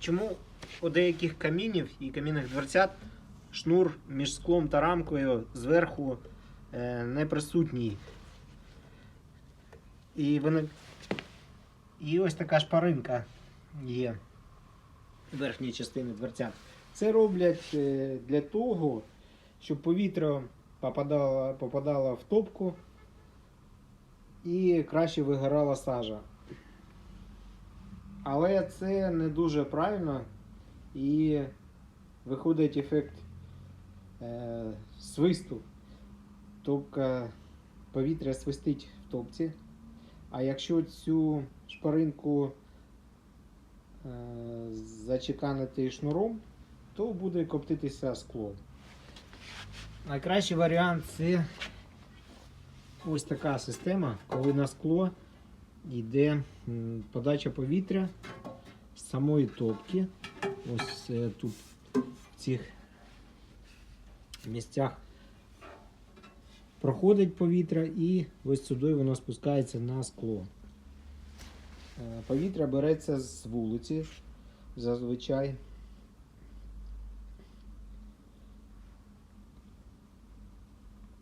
чому у деяких камінів і камінних дверцят шнур між склом та рамкою зверху е, не присутній. І, вони... і ось така шпаринка є верхньої частини дверцят. Це роблять е, для того, щоб повітря попадало, попадало в топку і краще вигорала сажа. Але це не дуже правильно і виходить ефект е, свисту. Тобто повітря свистить в топці. А якщо цю шпаринку е, зачеканити шнуром, то буде коптитися скло. Найкращий варіант це ось така система, коли на скло йде подача повітря з самої топки. Ось е, тут в цих місцях проходить повітря і ось сюди воно спускається на скло. Е, Повітря береться з вулиці зазвичай.